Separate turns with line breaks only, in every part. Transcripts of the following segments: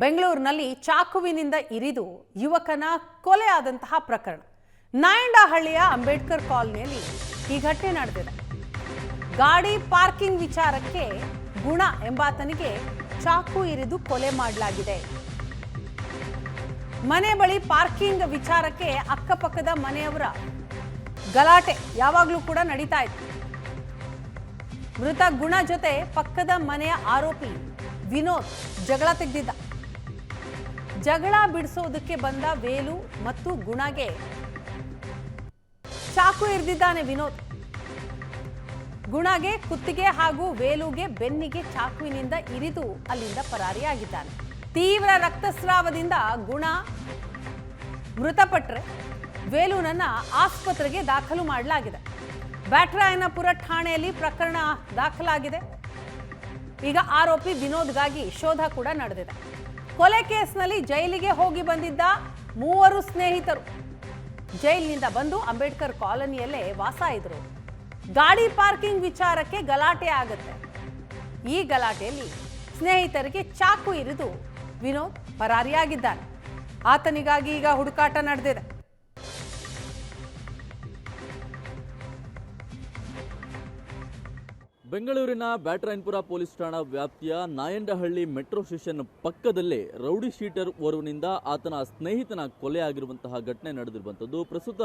ಬೆಂಗಳೂರಿನಲ್ಲಿ ಚಾಕುವಿನಿಂದ ಇರಿದು ಯುವಕನ ಕೊಲೆ ಆದಂತಹ ಪ್ರಕರಣ. ನಾಯಂಡಹಳ್ಳಿಯ ಅಂಬೇಡ್ಕರ್ ಕಾಲೋನಿಯಲ್ಲಿ ಈ ಘಟನೆ ನಡೆದಿದೆ. ಗಾಡಿ ಪಾರ್ಕಿಂಗ್ ವಿಚಾರಕ್ಕೆ ಗುಣ ಎಂಬಾತನಿಗೆ ಚಾಕು ಇರಿದು ಕೊಲೆ ಮಾಡಲಾಗಿದೆ. ಮನೆ ಬಳಿ ಪಾರ್ಕಿಂಗ್ ವಿಚಾರಕ್ಕೆ ಅಕ್ಕಪಕ್ಕದ ಮನೆಯವರ ಗಲಾಟೆ ಯಾವಾಗಲೂ ಕೂಡ ನಡೀತಾ ಇತ್ತು. ಮೃತ ಗುಣ ಜೊತೆ ಪಕ್ಕದ ಮನೆಯ ಆರೋಪಿ ವಿನೋದ್ ಜಗಳ ತೆಗೆದಿದ್ದ. ಜಗಳ ಬಿಡಿಸೋದಕ್ಕೆ ಬಂದ ವೇಲು ಮತ್ತು ಗುಣಗೆ. ಚಾಕು ಇರಿದಿದ್ದಾನೆ ವಿನೋದ್. ಗುಣಗೆ, ಕುತ್ತಿಗೆ ಹಾಗೂ ವೇಲುಗೆ ಬೆನ್ನಿಗೆ ಚಾಕುವಿನಿಂದ ಇರಿದು ಅಲ್ಲಿಂದ ಪರಾರಿಯಾಗಿದ್ದಾನೆ. ತೀವ್ರ ರಕ್ತಸ್ರಾವದಿಂದ ಗುಣ ಮೃತಪಟ್ಟರೆ ವೇಲುನನ್ನ ಆಸ್ಪತ್ರೆಗೆ ದಾಖಲು ಮಾಡಲಾಗಿದೆ. ಬ್ಯಾಟ್ರಾಯನಪುರ ಠಾಣೆಯಲ್ಲಿ ಪ್ರಕರಣ ದಾಖಲಾಗಿದೆ. ಈಗ ಆರೋಪಿ ವಿನೋದ್ಗಾಗಿ ಶೋಧ ಕೂಡ ನಡೆದಿದೆ. ಕೊಲೆ ಕೇಸ್ನಲ್ಲಿ ಜೈಲಿಗೆ ಹೋಗಿ ಬಂದಿದ್ದ ಮೂವರು ಸ್ನೇಹಿತರು. ಜೈಲಿನಿಂದ ಬಂದು ಅಂಬೇಡ್ಕರ್ ಕಾಲೋನಿಯಲ್ಲೇ ವಾಸ ಇದ್ರು ಗಾಡಿ ಪಾರ್ಕಿಂಗ್ ವಿಚಾರಕ್ಕೆ ಗಲಾಟೆ ಆಗುತ್ತೆ. ಈ ಗಲಾಟೆಯಲ್ಲಿ ಸ್ನೇಹಿತರಿಗೆ ಚಾಕು ಇರಿದು ವಿನೋದ್ ಪರಾರಿಯಾಗಿದ್ದಾನೆ. ಆತನಿಗಾಗಿ ಈಗ ಹುಡುಕಾಟ ನಡೆದಿದೆ.
ಬೆಂಗಳೂರಿನ ಬ್ಯಾಟರಾಯನ್ಪುರ ಪೊಲೀಸ್ ಠಾಣಾ ವ್ಯಾಪ್ತಿಯ ನಾಯಂಡಹಳ್ಳಿ ಮೆಟ್ರೋ ಸ್ಟೇಷನ್ ಪಕ್ಕದಲ್ಲೇ ರೌಡಿ ಶೀಟರ್ ಓರ್ವನಿಂದ ಆತನ ಸ್ನೇಹಿತನ ಕೊಲೆ ಆಗಿರುವಂತಹ ಘಟನೆ ನಡೆದಿರುವಂಥದ್ದು. ಪ್ರಸ್ತುತ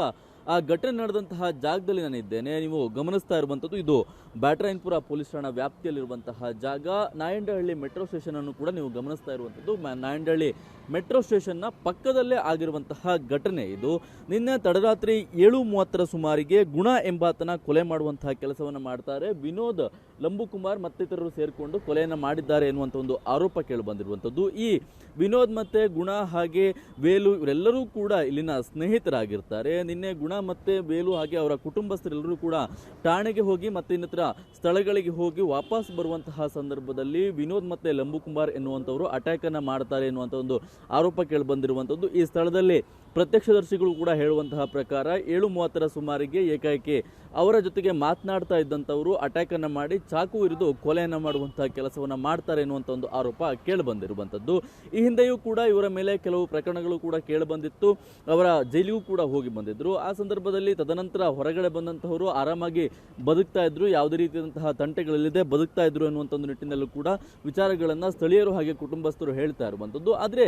ಆ ಘಟನೆ ನಡೆದಂತಹ ಜಾಗದಲ್ಲಿ ನಾನು ಇದ್ದೇನೆ. ನೀವು ಗಮನಿಸ್ತಾ ಇರುವಂಥದ್ದು ಇದು ಬ್ಯಾಟರಾಯನ್ಪುರ ಪೊಲೀಸ್ ಠಾಣಾ ವ್ಯಾಪ್ತಿಯಲ್ಲಿರುವಂತಹ ಜಾಗ. ನಾಯಂಡಹಳ್ಳಿ ಮೆಟ್ರೋ ಸ್ಟೇಷನ್ ಅನ್ನು ಕೂಡ ನೀವು ಗಮನಿಸ್ತಾ ಇರುವಂಥದ್ದು. ನಾಯಂಡಹಳ್ಳಿ ಮೆಟ್ರೋ ಸ್ಟೇಷನ್ನ ಪಕ್ಕದಲ್ಲೇ ಆಗಿರುವಂತಹ ಘಟನೆ ಇದು. ನಿನ್ನೆ ತಡರಾತ್ರಿ ಏಳು ಮೂವತ್ತರ ಸುಮಾರಿಗೆ ಗುಣ ಎಂಬಾತನ ಕೊಲೆ ಮಾಡುವಂತಹ ಕೆಲಸವನ್ನು ಮಾಡ್ತಾರೆ. ವಿನೋದ್ ಲಂಬುಕುಮಾರ್ ಮತ್ತಿತರರು ಸೇರಿಕೊಂಡು ಕೊಲೆಯನ್ನು ಮಾಡಿದ್ದಾರೆ ಎನ್ನುವಂಥ ಒಂದು ಆರೋಪ ಕೇಳಿಬಂದಿರುವಂಥದ್ದು ಈ ವಿನೋದ್ ಮತ್ತೆ ಗುಣ ಹಾಗೆ ವೇಲು ಇವರೆಲ್ಲರೂ ಕೂಡ ಇಲ್ಲಿನ ಸ್ನೇಹಿತರಾಗಿರ್ತಾರೆ. ನಿನ್ನೆ ಗುಣ ಮತ್ತೆ ವೇಲು ಹಾಗೆ ಅವರ ಕುಟುಂಬಸ್ಥರೆಲ್ಲರೂ ಕೂಡ ಠಾಣೆಗೆ ಹೋಗಿ ಮತ್ತು ಇನ್ನಿತರ ಸ್ಥಳಗಳಿಗೆ ಹೋಗಿ ವಾಪಸ್ ಬರುವಂತಹ ಸಂದರ್ಭದಲ್ಲಿ ವಿನೋದ್ ಮತ್ತೆ ಲಂಬುಕುಮಾರ್ ಎನ್ನುವಂಥವರು ಅಟ್ಯಾಕನ್ನು ಮಾಡ್ತಾರೆ ಎನ್ನುವಂಥ ಒಂದು ಆರೋಪ ಕೇಳಿಬಂದಿರುವಂಥದ್ದು ಈ ಸ್ಥಳದಲ್ಲಿ ಪ್ರತ್ಯಕ್ಷದರ್ಶಿಗಳು ಕೂಡ ಹೇಳುವಂತಹ ಪ್ರಕಾರ ಏಳು ಮೂವತ್ತರ ಸುಮಾರಿಗೆ ಏಕಾಏಕಿ ಅವರ ಜೊತೆಗೆ ಮಾತನಾಡ್ತಾ ಇದ್ದಂಥವರು ಅಟ್ಯಾಕ್ ಅನ್ನ ಮಾಡಿ ಚಾಕು ಇರಿದು ಕೊಲೆಯನ್ನು ಮಾಡುವಂತಹ ಕೆಲಸವನ್ನು ಮಾಡ್ತಾರೆ ಎನ್ನುವಂಥ ಒಂದು ಆರೋಪ ಕೇಳಿಬಂದಿರುವಂಥದ್ದು. ಈ ಹಿಂದೆಯೂ ಕೂಡ ಇವರ ಮೇಲೆ ಕೆಲವು ಪ್ರಕರಣಗಳು ಕೂಡ ಕೇಳಿಬಂದಿತ್ತು. ಅವರ ಜೈಲಿಗೂ ಕೂಡ ಹೋಗಿ ಬಂದಿದ್ದರು ಆ ಸಂದರ್ಭದಲ್ಲಿ ತದನಂತರ ಹೊರಗಡೆ ಬಂದಂತಹವರು ಆರಾಮಾಗಿ ಬದುಕ್ತಾ ಇದ್ರು. ಯಾವುದೇ ರೀತಿಯಾದಂತಹ ತಂಟೆಗಳಲ್ಲಿದೆ ಬದುಕ್ತಾ ಇದ್ರು ಅನ್ನುವಂಥ ಒಂದು ನಿಟ್ಟಿನಲ್ಲೂ ಕೂಡ ವಿಚಾರಗಳನ್ನು ಸ್ಥಳೀಯರು ಹಾಗೆ ಕುಟುಂಬಸ್ಥರು ಹೇಳ್ತಾ ಇರುವಂಥದ್ದು. ಆದರೆ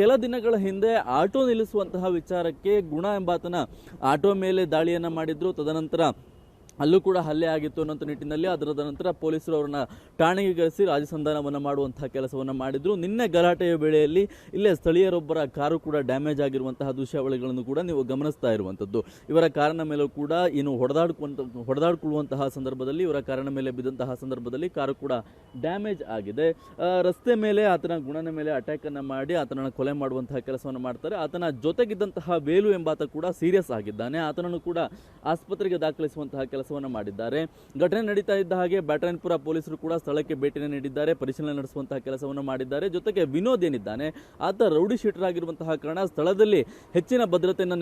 ಕೆಲ ದಿನಗಳ ಹಿಂದೆ ಆಟೋ ನಿಲ್ಲಿಸುವಂತಹ ವಿಚಾರಕ್ಕೆ ಗುಣ ಎಂಬಾತನ ಆಟೋ ಮೇಲೆ ದಾಳಿಯನ್ನು ಮಾಡಿದ್ರು. ತದನಂತರ ಅಲ್ಲೂ ಕೂಡ ಹಲ್ಲೆ ಆಗಿತ್ತು ಅನ್ನೋಂಥ ನಿಟ್ಟಿನಲ್ಲಿ ಅದರ ನಂತರ ಪೊಲೀಸರು ಅವರನ್ನ ಠಾಣೆಗೆ ಕರೆಸಿ ರಾಜಸಂಧಾನವನ್ನು ಮಾಡುವಂತಹ ಕೆಲಸವನ್ನು ಮಾಡಿದ್ರು. ನಿನ್ನೆ ಗಲಾಟೆಯ ವೇಳೆಯಲ್ಲಿ ಇಲ್ಲೇ ಸ್ಥಳೀಯರೊಬ್ಬರ ಕಾರು ಕೂಡ ಡ್ಯಾಮೇಜ್ ಆಗಿರುವಂತಹ ದೃಶ್ಯಾವಳಿಗಳನ್ನು ಕೂಡ ನೀವು ಗಮನಿಸ್ತಾ ಇರುವಂಥದ್ದು. ಇವರ ಕಾರಿನ ಮೇಲೂ ಕೂಡ ಏನು ಹೊಡೆದಾಡ್ಕೊಂತ ಹೊಡೆದಾಡ್ಕೊಳ್ಳುವಂತಹ ಸಂದರ್ಭದಲ್ಲಿ, ಇವರ ಕಾರಿನ ಮೇಲೆ ಬಿದ್ದಂತಹ ಸಂದರ್ಭದಲ್ಲಿ ಕಾರು ಕೂಡ ಡ್ಯಾಮೇಜ್ ಆಗಿದೆ. ರಸ್ತೆ ಮೇಲೆ ಆತನ ಗುಣನ ಮೇಲೆ ಅಟ್ಯಾಕನ್ನು ಮಾಡಿ ಆತನನ್ನು ಕೊಲೆ ಮಾಡುವಂತಹ ಕೆಲಸವನ್ನು ಮಾಡ್ತಾರೆ. ಆತನ ಜೊತೆಗಿದ್ದಂತಹ ವೇಲು ಎಂಬಾತ ಕೂಡ ಸೀರಿಯಸ್ ಆಗಿದ್ದಾನೆ. ಆತನನ್ನು ಕೂಡ ಆಸ್ಪತ್ರೆಗೆ ದಾಖಲಿಸುವಂತಹ ಕೆಲಸವನ್ನು ಮಾಡಿದ್ದಾರೆ. ಘಟನೆ ನಡೀತಾ ಇದ್ದ ಹಾಗೆ ಬ್ಯಾಟರಾಯನ್ಪುರ ಪೊಲೀಸರು ಕೂಡ ಸ್ಥಳಕ್ಕೆ ಭೇಟಿ ನೀಡಿದ್ದಾರೆ. ಪರಿಶೀಲನೆ ನಡೆಸುವಂತಹ ಕೆಲಸವನ್ನು ಮಾಡಿದ್ದಾರೆ. ಜೊತೆಗೆ ವಿನೋದ್ ಏನಿದ್ದಾನೆ, ಆತ ರೌಡಿ ಶೀಟರ್ ಆಗಿರುವಂತಹ ಕಾರಣ ಸ್ಥಳದಲ್ಲಿ ಹೆಚ್ಚಿನ ಭದ್ರತೆಯನ್ನು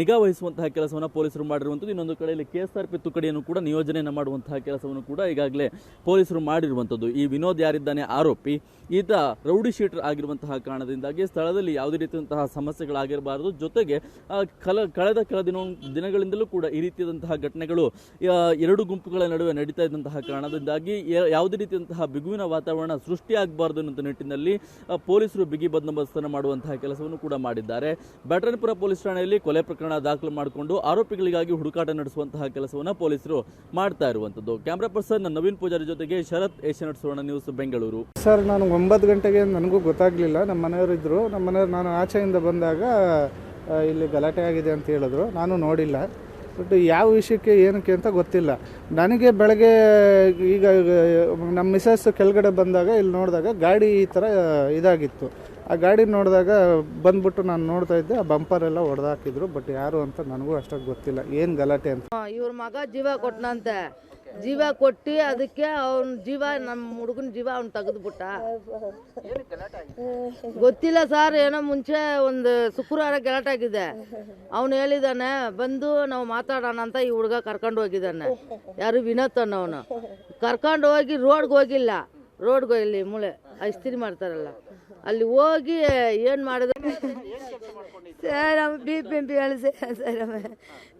ನಿಗಾ ವಹಿಸುವಂತಹ ಕೆಲಸವನ್ನು ಪೊಲೀಸರು ಮಾಡಿರುವಂಥದ್ದು. ಇನ್ನೊಂದು ಕಡೆಯಲ್ಲಿ ಕೆಎಸ್ಆರ್ಪಿ ತುಕಡಿಯನ್ನು ಕೂಡ ನಿಯೋಜನೆಯನ್ನು ಮಾಡುವಂತಹ ಕೆಲಸವನ್ನು ಕೂಡ ಈಗಾಗಲೇ ಪೊಲೀಸರು ಮಾಡಿರುವಂಥದ್ದು. ಈ ವಿನೋದ್ ಯಾರಿದ್ದಾನೆ ಆರೋಪಿ, ಈತ ರೌಡಿ ಶೀಟರ್ ಆಗಿರುವಂತಹ ಕಾರಣದಿಂದಾಗಿ ಸ್ಥಳದಲ್ಲಿ ಯಾವುದೇ ರೀತಿಯಂತಹ ಸಮಸ್ಯೆಗಳಾಗಿರಬಾರದು. ಜೊತೆಗೆ ಕಳೆದ ಕೆಲ ದಿನ, ದಿನಗಳಿಂದಲೂ ಕೂಡ ಈ ರೀತಿಯಾದಂತಹ ಘಟನೆಗಳು ಎರಡು ಗುಂಪುಗಳ ನಡುವೆ ನಡೀತಾ ಇದ್ದಂತಹ ಕಾರಣದಿಂದಾಗಿ ಯಾವುದೇ ರೀತಿಯಂತಹ ಬಿಗುವಿನ ವಾತಾವರಣ ಸೃಷ್ಟಿಯಾಗಬಾರ್ದು ಅನ್ನೋ ನಿಟ್ಟಿನಲ್ಲಿ ಪೊಲೀಸರು ಬಿಗಿ ಬಂದೋಬಸ್ತನ್ನು ಮಾಡುವಂತಹ ಕೆಲಸವನ್ನು ಕೂಡ ಮಾಡಿದ್ದಾರೆ. ಬ್ಯಾಟರನ್ಪುರ ಪೊಲೀಸ್ ಠಾಣೆಯಲ್ಲಿ ಕೊಲೆ ಪ್ರಕರಣ ದಾಖಲು ಮಾಡಿಕೊಂಡು ಆರೋಪಿಗಳಿಗಾಗಿ ಹುಡುಕಾಟ ನಡೆಸುವಂತಹ ಕೆಲಸವನ್ನು ಪೊಲೀಸರು ಮಾಡ್ತಾ ಇರುವಂಥದ್ದು. ಕ್ಯಾಮ್ರಾ ಪರ್ಸನ್ ನವೀನ್ ಪೂಜಾರಿ ಜೊತೆಗೆ ಶರತ್ ಏಷ್ಯಾನೆಟ್ ಸುವರ್ಣ ನ್ಯೂಸ್ ಬೆಂಗಳೂರು.
ಸರ್, ನಾನು ಒಂಬತ್ತು ಗಂಟೆಗೆ ನನಗೂ ಗೊತ್ತಾಗಲಿಲ್ಲ. ನಮ್ಮ ಮನೆಯವರು ಇದ್ದರು ನಮ್ಮ ಮನೆಯವರು ನಾನು ಆಚೆಯಿಂದ ಬಂದಾಗ ಇಲ್ಲಿ ಗಲಾಟೆ ಆಗಿದೆ ಅಂತ ಹೇಳಿದ್ರು. ನಾನು ನೋಡಿಲ್ಲ. ಬಟ್ ಯಾವ ವಿಷಯಕ್ಕೆ, ಏನಕ್ಕೆ ಅಂತ ಗೊತ್ತಿಲ್ಲ. ನನಗೆ ಬೆಳಗ್ಗೆ ಈಗ, ನಮ್ಮ ಮಿಸಸ್ ಕೆಳಗಡೆ ಬಂದಾಗ, ಇಲ್ಲಿ ನೋಡಿದಾಗ ಗಾಡಿ ಈ ಥರ, ಇದಾಗಿತ್ತು. ಆ ಗಾಡಿ ನೋಡಿದಾಗ ಬಂದ್ಬಿಟ್ಟು ನಾನು ನೋಡ್ತಾ ಇದ್ದೆ, ಆ ಬಂಪರ್ ಎಲ್ಲ ಹೊಡೆದಾಕಿದ್ರು ಬಟ್ ಯಾರು ಅಂತ ನನಗೂ ಅಷ್ಟಾಗಿ ಗೊತ್ತಿಲ್ಲ. ಏನು ಗಲಾಟೆ ಅಂತ.
ಇವ್ರ ಮಗ ಜೀವ ಕೊಟ್ಟನಂತೆ ಜೀವ ಕೊಟ್ಟು ಅದಕ್ಕೆ ಅವನ ಜೀವ ನಮ್ಮ ಹುಡುಗನ ಜೀವ ಅವ್ನು ತೆಗೆದ್ಬಿಟ್ಟ. ಗೊತ್ತಿಲ್ಲ ಸರ್, ಏನೋ ಮುಂಚೆ ಒಂದು ಶುಕ್ರವಾರ ಗಲಾಟೆ ಆಗಿದೆ. ಅವನು ಹೇಳಿದಾನೆ, ಬಂದು ನಾವು ಮಾತಾಡೋಣ ಅಂತ ಈ ಹುಡುಗ ಕರ್ಕೊಂಡು ಹೋಗಿದ್ದಾನೆ ಯಾರು ವಿನೋದ್ ಅವನು ಕರ್ಕೊಂಡು ಹೋಗಿ ರೋಡ್ಗೆ ಹೋಗಿಲ್ಲ. ರೋಡ್ಗೆ ಇಲ್ಲಿ ಮೂಳೆ ಇಸ್ತ್ರಿ ಮಾಡ್ತಾರಲ್ಲ.
ಅಲ್ಲಿ ಹೋಗಿ ಏನು ಮಾಡಿದೆ சார் அவன் பிபிஎம்பி வேலை செய்கிறான் சார் அவன்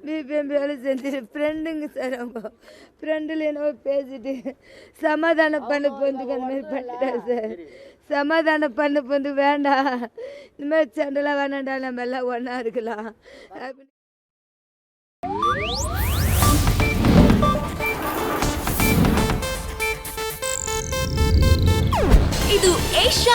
பிபிஎம்பி வேலை செஞ்சுட்டு ஃப்ரெண்டுங்க சார் அவங்க ஃப்ரெண்டில் என்னவோ பேசிட்டு சமாதானம் பண்ண போந்துக்கு அந்த மாதிரி பண்ணிட்டார் சார் சமாதானம் பண்ண போந்து வேண்டாம் இந்த மாதிரி சண்டைலாம் வேணாண்டா நம்ம எல்லாம் ஒன்றா இருக்கலாம்